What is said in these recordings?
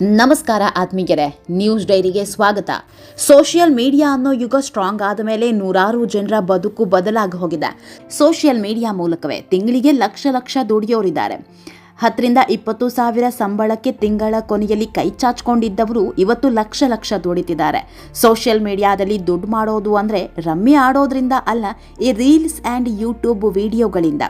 ನಮಸ್ಕಾರ ಆತ್ಮೀಯರೇ ನ್ಯೂಸ್ ಡೈರಿಗೆ ಸ್ವಾಗತ. ಸೋಷಿಯಲ್ ಮೀಡಿಯಾ ಅನ್ನೋ ಯುಗ ಸ್ಟ್ರಾಂಗ್ ಆದ ಮೇಲೆ ನೂರಾರು ಜನರ ಬದುಕು ಬದಲಾಗಿ ಹೋಗಿದೆ. ಸೋಷಿಯಲ್ ಮೀಡಿಯಾ ಮೂಲಕವೇ ತಿಂಗಳಿಗೆ ಲಕ್ಷ ಲಕ್ಷ ದುಡಿಯೋರಿದ್ದಾರೆ. ಹತ್ತರಿಂದ ಇಪ್ಪತ್ತು ಸಾವಿರ ಸಂಬಳಕ್ಕೆ ತಿಂಗಳ ಕೊನೆಯಲ್ಲಿ ಕೈ ಚಾಚ್ಕೊಂಡಿದ್ದವರು ಇವತ್ತು ಲಕ್ಷ ಲಕ್ಷ ದುಡಿತಿದ್ದಾರೆ. ಸೋಷಿಯಲ್ ಮೀಡಿಯಾದಲ್ಲಿ ದುಡ್ಡು ಮಾಡೋದು ಅಂದರೆ ರಮ್ಮಿ ಆಡೋದ್ರಿಂದ ಅಲ್ಲ, ಈ ರೀಲ್ಸ್ ಆ್ಯಂಡ್ ಯೂಟ್ಯೂಬ್ ವಿಡಿಯೋಗಳಿಂದ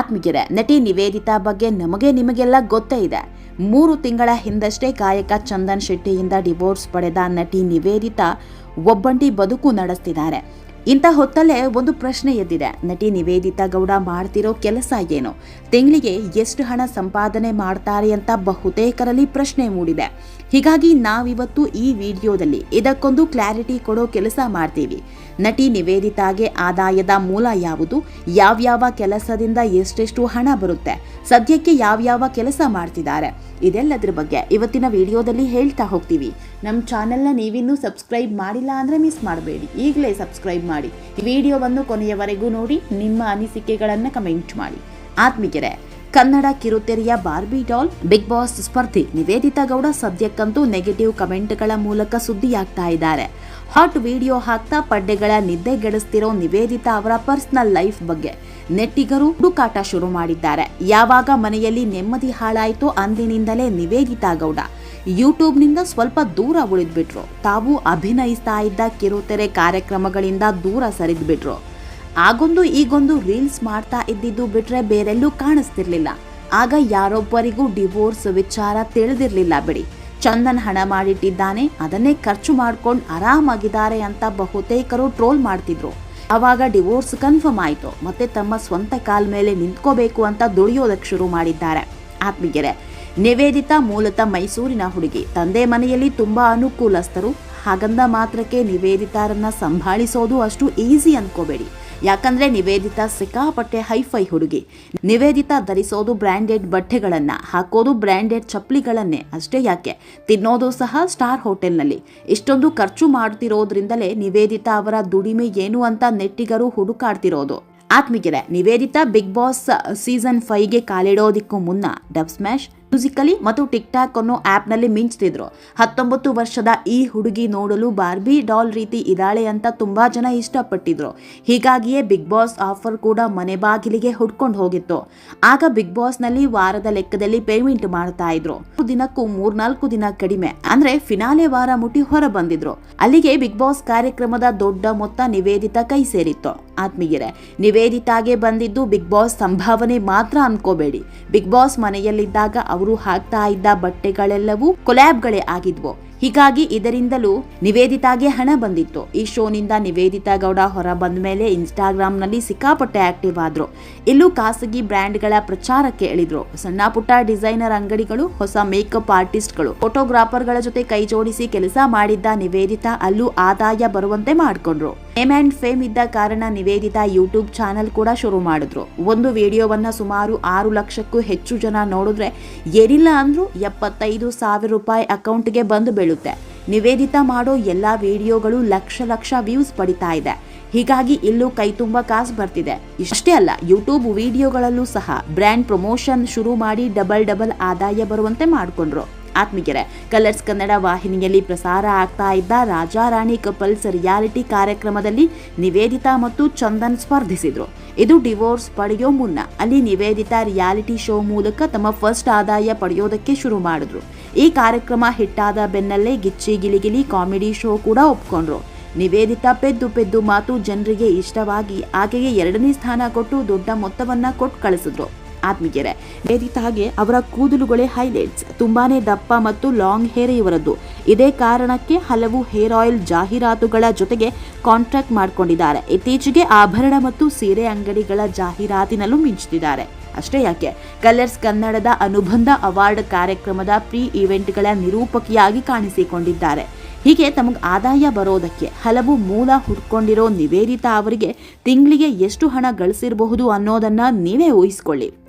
ಆತ್ಮೀಯರೇ, ನಟಿ ನಿವೇದಿತಾ ಬಗ್ಗೆ ನಮಗೆ ನಿಮಗೆಲ್ಲ ಗೊತ್ತೇ ಇದೆ. ಮೂರು ತಿಂಗಳ ಹಿಂದಷ್ಟೇ ಗಾಯಕ ಚಂದನ್ ಶೆಟ್ಟಿಯಿಂದ ಡಿವೋರ್ಸ್ ಪಡೆದ ನಟಿ ನಿವೇದಿತಾ ಒಬ್ಬಂಟಿ ಬದುಕು ನಡೆಸ್ತಿದ್ದಾರೆ. ಇಂಥ ಹೊತ್ತಲ್ಲೇ ಒಂದು ಪ್ರಶ್ನೆ ಎದ್ದಿದೆ. ನಟಿ ನಿವೇದಿತಾ ಗೌಡ ಮಾಡ್ತಿರೋ ಕೆಲಸ ಏನು? ತಿಂಗಳಿಗೆ ಎಷ್ಟು ಹಣ ಸಂಪಾದನೆ ಮಾಡ್ತಾರೆ ಅಂತ ಬಹುತೇಕರಲ್ಲಿ ಪ್ರಶ್ನೆ ಮೂಡಿದೆ. ಹೀಗಾಗಿ ನಾವಿವತ್ತು ಈ ವಿಡಿಯೋದಲ್ಲಿ ಇದಕ್ಕೊಂದು ಕ್ಲಾರಿಟಿ ಕೊಡೋ ಕೆಲಸ ಮಾಡ್ತೀವಿ. ನಟಿ ನಿವೇದಿತಾಗೆ ಆದಾಯದ ಮೂಲ ಯಾವುದು? ಯಾವ್ಯಾವ ಕೆಲಸದಿಂದ ಎಷ್ಟೆಷ್ಟು ಹಣ ಬರುತ್ತೆ? ಸದ್ಯಕ್ಕೆ ಯಾವ್ಯಾವ ಕೆಲಸ ಮಾಡ್ತಿದ್ದಾರೆ? ಇದೆಲ್ಲದ್ರ ಬಗ್ಗೆ ಇವತ್ತಿನ ವಿಡಿಯೋದಲ್ಲಿ ಹೇಳ್ತಾ ಹೋಗ್ತೀವಿ. ನಮ್ಮ ಚಾನೆಲ್ನ ನೀವಿನ್ನೂ ಸಬ್ಸ್ಕ್ರೈಬ್ ಮಾಡಿಲ್ಲ ಅಂದರೆ ಮಿಸ್ ಮಾಡಬೇಡಿ. ಈಗಲೇ ಸಬ್ಸ್ಕ್ರೈಬ್ ಮಾಡಿ. ವಿಡಿಯೋವನ್ನು ಕೊನೆಯವರೆಗೂ ನೋಡಿ, ನಿಮ್ಮ ಅನಿಸಿಕೆಗಳನ್ನು ಕಮೆಂಟ್ ಮಾಡಿ. ಆತ್ಮೀಯರೇ ಕನ್ನಡ ಕಿರುತೆರೆಯ ಬಾರ್ಬಿ ಡಾಲ್, ಬಿಗ್ ಬಾಸ್ ಸ್ಪರ್ಧಿ ನಿವೇದಿತಾ ಗೌಡ ಸದ್ಯಕ್ಕಂತೂ ನೆಗೆಟಿವ್ ಕಮೆಂಟ್ಗಳ ಮೂಲಕ ಸುದ್ದಿಯಾಗ್ತಾ ಇದ್ದಾರೆ. ಹಾಟ್ ವಿಡಿಯೋ ಹಾಕ್ತಾ ಪಡ್ಡೆಗಳ ನಿದ್ದೆಗೆಡಿಸ್ತಿರೋ ನಿವೇದಿತಾ ಅವರ ಪರ್ಸನಲ್ ಲೈಫ್ ಬಗ್ಗೆ ನೆಟ್ಟಿಗರು ಹುಡುಕಾಟ ಶುರು ಮಾಡಿದ್ದಾರೆ. ಯಾವಾಗ ಮನೆಯಲ್ಲಿ ನೆಮ್ಮದಿ ಹಾಳಾಯಿತು ಅಂದಿನಿಂದಲೇ ನಿವೇದಿತಾ ಗೌಡ ಯೂಟ್ಯೂಬ್ನಿಂದ ಸ್ವಲ್ಪ ದೂರ ಉಳಿದ್ಬಿಟ್ರು. ತಾವು ಅಭಿನಯಿಸ್ತಾ ಇದ್ದ ಕಿರುತೆರೆ ಕಾರ್ಯಕ್ರಮಗಳಿಂದ ದೂರ ಸರಿದ್ಬಿಟ್ರು. ಆಗೊಂದು ಈಗೊಂದು ರೀಲ್ಸ್ ಮಾಡ್ತಾ ಇದ್ದಿದ್ದು ಬಿಟ್ರೆ ಬೇರೆಲ್ಲೂ ಕಾಣಿಸ್ತಿರ್ಲಿಲ್ಲ. ಆಗ ಯಾರೊಬ್ಬರಿಗೂ ಡಿವೋರ್ಸ್ ವಿಚಾರ ತಿಳಿದಿರ್ಲಿಲ್ಲ ಬಿಡಿ. ಚಂದನ್ ಹಣ ಮಾಡಿಟ್ಟಿದ್ದಾನೆ, ಅದನ್ನೇ ಖರ್ಚು ಮಾಡ್ಕೊಂಡು ಆರಾಮಾಗಿದ್ದಾರೆ ಅಂತ ಬಹುತೇಕರು ಟ್ರೋಲ್ ಮಾಡ್ತಿದ್ರು. ಅವಾಗ ಡಿವೋರ್ಸ್ ಕನ್ಫರ್ಮ್ ಆಯಿತು, ಮತ್ತೆ ತಮ್ಮ ಸ್ವಂತ ಕಾಲ್ ಮೇಲೆ ನಿಂತ್ಕೋಬೇಕು ಅಂತ ದುಡಿಯೋದಕ್ಕೆ ಶುರು ಮಾಡಿದ್ದಾರೆ. ಆತ್ಮೀಯರೆ, ನಿವೇದಿತ ಮೂಲತಃ ಮೈಸೂರಿನ ಹುಡುಗಿ, ತಂದೆ ಮನೆಯಲ್ಲಿ ತುಂಬಾ ಅನುಕೂಲಸ್ಥರು, ಹಾಗಂದ ಮಾತ್ರಕ್ಕೆ ನಿವೇದಿತಾರನ್ನ ಸಂಭಾಳಿಸೋದು ಅಷ್ಟು ಈಸಿ ಅನ್ಕೋಬೇಡಿ. ಯಾಕಂದ್ರೆ ನಿವೇದಿತ ಸಿಕ್ಕಾಪಟ್ಟೆ ಹೈಫೈ ಹುಡುಗಿ. ನಿವೇದಿತ ಧರಿಸೋದು ಬ್ರ್ಯಾಂಡೆಡ್ ಬಟ್ಟೆಗಳನ್ನ, ಹಾಕೋದು ಬ್ರ್ಯಾಂಡೆಡ್ ಚಪ್ಪಲಿಗಳನ್ನೇ ಅಷ್ಟೇ ಯಾಕೆ? ತಿನ್ನೋದು ಸಹ ಸ್ಟಾರ್ ಹೋಟೆಲ್ನಲ್ಲಿ. ಇಷ್ಟೊಂದು ಖರ್ಚು ಮಾಡ್ತಿರೋದ್ರಿಂದಲೇ ನಿವೇದಿತಾ ಅವರ ದುಡಿಮೆ ಏನು ಅಂತ ನೆಟ್ಟಿಗರು ಹುಡುಕಾಡ್ತಿರೋದು. ಆತ್ಮೀಯರೇ, ನಿವೇದಿತ ಬಿಗ್ ಬಾಸ್ ಸೀಸನ್ ಫೈವ್ಗೆ ಕಾಲಿಡೋದಿಕ್ಕೂ ಮುನ್ನ, ಡಬ್ ಸ್ಮ್ಯಾಶ್ ಮ್ಯೂಸಿಕಲಿ ಮತ್ತು ಟಿಕ್ ಟಾಕ್ ಅನ್ನೋ ಆ್ಯಪ್ನಲ್ಲಿ ಮಿಂಚ್ತಿದ್ರು. ಹತ್ತೊಂಬತ್ತು ವರ್ಷದ ಈ ಹುಡುಗಿ ನೋಡಲು ಬಾರ್ಬಿ ಡಾಲ್ ರೀತಿ ಇದ್ದಾಳೆ ಅಂತ ತುಂಬಾ ಜನ ಇಷ್ಟಪಟ್ಟಿದ್ರು. ಹೀಗಾಗಿಯೇ ಬಿಗ್ ಬಾಸ್ ಆಫರ್ ಕೂಡ ಮನೆ ಬಾಗಿಲಿಗೆ ಹುಡ್ಕೊಂಡು ಹೋಗಿತ್ತು. ಆಗ ಬಿಗ್ ಬಾಸ್ನಲ್ಲಿ ವಾರದ ಲೆಕ್ಕದಲ್ಲಿ ಪೇಮೆಂಟ್ ಮಾಡ್ತಾ ಇದ್ರು. ದಿನಕ್ಕೂ ಮೂರ್ನಾಲ್ಕು ದಿನ ಕಡಿಮೆ, ಅಂದ್ರೆ ಫಿನಾಲೆ ವಾರ ಮುಟ್ಟಿ ಹೊರ ಬಂದಿದ್ರು. ಅಲ್ಲಿಗೆ ಬಿಗ್ ಬಾಸ್ ಕಾರ್ಯಕ್ರಮದ ದೊಡ್ಡ ಮೊತ್ತ ನಿವೇದಿತ ಕೈ ಸೇರಿತ್ತು. ಆತ್ಮೀಯರೇ, ನಿವೇದಿತಾಗೆ ಬಂದಿದ್ದು ಬಿಗ್ ಬಾಸ್ ಸಂಭಾವನೆ ಮಾತ್ರ ಅನ್ಕೋಬೇಡಿ. ಬಿಗ್ ಬಾಸ್ ಮನೆಯಲ್ಲಿದ್ದಾಗ ಅವರು ಹಾಕ್ತಾ ಇದ್ದ ಬಟ್ಟೆಗಳೆಲ್ಲವೂ ಕೊಲ್ಯಾಬ್ಗಳೇ ಆಗಿದ್ವು. ಹೀಗಾಗಿ ಇದರಿಂದಲೂ ನಿವೇದಿತಾಗೆ ಹಣ ಬಂದಿತ್ತು. ಈ ಶೋನಿಂದ ನಿವೇದಿತಾ ಗೌಡ ಹೊರ ಬಂದ ಮೇಲೆ ಇನ್ಸ್ಟಾಗ್ರಾಮ್ನಲ್ಲಿ ಸಿಕ್ಕಾಪಟ್ಟೆ ಆಕ್ಟಿವ್ ಆದ್ರು. ಇಲ್ಲೂ ಖಾಸಗಿ ಬ್ರ್ಯಾಂಡ್ಗಳ ಪ್ರಚಾರಕ್ಕೆ ಇಳಿದ್ರು. ಸಣ್ಣ ಪುಟ್ಟ ಡಿಸೈನರ್ ಅಂಗಡಿಗಳು, ಹೊಸ ಮೇಕಪ್ ಆರ್ಟಿಸ್ಟ್ಗಳು, ಫೋಟೋಗ್ರಾಫರ್ಗಳ ಜೊತೆ ಕೈ ಜೋಡಿಸಿ ಕೆಲಸ ಮಾಡಿದ್ದ ನಿವೇದಿತಾ ಅಲ್ಲೂ ಆದಾಯ ಬರುವಂತೆ ಮಾಡ್ಕೊಂಡ್ರು. ನೇಮ್ ಆ್ಯಂಡ್ ಫೇಮ್ ಇದ್ದ ಕಾರಣ ನಿವೇದಿತಾ ಯೂಟ್ಯೂಬ್ ಚಾನೆಲ್ ಕೂಡ ಶುರು ಮಾಡಿದ್ರು. ಒಂದು ವಿಡಿಯೋವನ್ನು ಸುಮಾರು ಆರು ಲಕ್ಷಕ್ಕೂ ಹೆಚ್ಚು ಜನ ನೋಡಿದ್ರೆ ಏನಿಲ್ಲ ಅಂದರೂ ಎಪ್ಪತ್ತೈದು ಸಾವಿರ ರೂಪಾಯಿ ಅಕೌಂಟ್ಗೆ ಬಂದು ಬೀಳುತ್ತೆ. ನಿವೇದಿತಾ ಮಾಡೋ ಎಲ್ಲ ವಿಡಿಯೋಗಳು ಲಕ್ಷ ಲಕ್ಷ ವ್ಯೂಸ್ ಪಡಿತಾ ಇದೆ. ಹೀಗಾಗಿ ಇಲ್ಲೂ ಕೈ ತುಂಬ ಕಾಸು ಬರ್ತಿದೆ. ಇಷ್ಟೇ ಅಲ್ಲ ಯೂಟ್ಯೂಬ್ ವಿಡಿಯೋಗಳಲ್ಲೂ ಸಹ ಬ್ರ್ಯಾಂಡ್ ಪ್ರಮೋಷನ್ ಶುರು ಮಾಡಿ ಡಬಲ್ ಡಬಲ್ ಆದಾಯ ಬರುವಂತೆ ಮಾಡಿಕೊಂಡ್ರು. ಆತ್ಮೀಯರೇ, ಕಲರ್ಸ್ ಕನ್ನಡ ವಾಹಿನಿಯಲ್ಲಿ ಪ್ರಸಾರ ಆಗ್ತಾ ಇದ್ದ ರಾಜಾ ರಾಣಿ ಕಪಲ್ಸ್ ರಿಯಾಲಿಟಿ ಕಾರ್ಯಕ್ರಮದಲ್ಲಿ ನಿವೇದಿತಾ ಮತ್ತು ಚಂದನ್ ಸ್ಪರ್ಧಿಸಿದ್ರು. ಇದು ಡಿವೋರ್ಸ್ ಪಡೆಯೋ ಮುನ್ನ ಅಲ್ಲಿ ನಿವೇದಿತಾ ರಿಯಾಲಿಟಿ ಶೋ ಮೂಲಕ ತಮ್ಮ ಫಸ್ಟ್ ಆದಾಯ ಪಡೆಯೋದಕ್ಕೆ ಶುರು ಮಾಡಿದ್ರು. ಈ ಕಾರ್ಯಕ್ರಮ ಹಿಟ್ಟಾದ ಬೆನ್ನಲ್ಲೇ ಗಿಚ್ಚಿ ಗಿಲಿಗಿಲಿ ಕಾಮಿಡಿ ಶೋ ಕೂಡ ಒಪ್ಕೊಂಡ್ರು. ನಿವೇದಿತಾ ಪೆದ್ದು ಪೆದ್ದು ಮಾತು ಜನರಿಗೆ ಇಷ್ಟವಾಗಿ ಆಕೆಗೆ ಎರಡನೇ ಸ್ಥಾನ ಕೊಟ್ಟು ದೊಡ್ಡ ಮೊತ್ತವನ್ನ ಕೊಟ್ಟು ಕಳಿಸಿದ್ರು. ಆತ್ಮೀಯರೇ ವೇದಿತಾಗೆ ಅವರ ಕೂದಲುಗಳೇ ಹೈಲೈಟ್ಸ್ ತುಂಬಾನೇ ದಪ್ಪ ಮತ್ತು ಲಾಂಗ್ ಹೇರ್ ಇವರದ್ದು. ಇದೇ ಕಾರಣಕ್ಕೆ ಹಲವು ಹೇರ್ ಆಯಿಲ್ ಜಾಹೀರಾತುಗಳ ಜೊತೆಗೆ ಕಾಂಟ್ರಾಕ್ಟ್ ಮಾಡಿಕೊಂಡಿದ್ದಾರೆ. ಇತ್ತೀಚೆಗೆ ಆಭರಣ ಮತ್ತು ಸೀರೆ ಅಂಗಡಿಗಳ ಜಾಹೀರಾತಿನಲ್ಲೂ ಮಿಂಚುತ್ತಿದ್ದಾರೆ. ಅಷ್ಟೇ ಯಾಕೆ ಕಲರ್ಸ್ ಕನ್ನಡದ ಅನುಬಂಧ ಅವಾರ್ಡ್ ಕಾರ್ಯಕ್ರಮದ ಪ್ರೀ ಇವೆಂಟ್ಗಳ ನಿರೂಪಕಿಯಾಗಿ ಕಾಣಿಸಿಕೊಂಡಿದ್ದಾರೆ. ಹೀಗೆ ತಮಗೆ ಆದಾಯ ಬರೋದಕ್ಕೆ ಹಲವು ಮೂಲ ಹುಡ್ಕೊಂಡಿರೋ ನಿವೇದಿತಾ ಅವರಿಗೆ ತಿಂಗಳಿಗೆ ಎಷ್ಟು ಹಣ ಗಳಿಸಿರಬಹುದು ಅನ್ನೋದನ್ನ ನೀವೇ ಊಹಿಸ್ಕೊಳ್ಳಿ.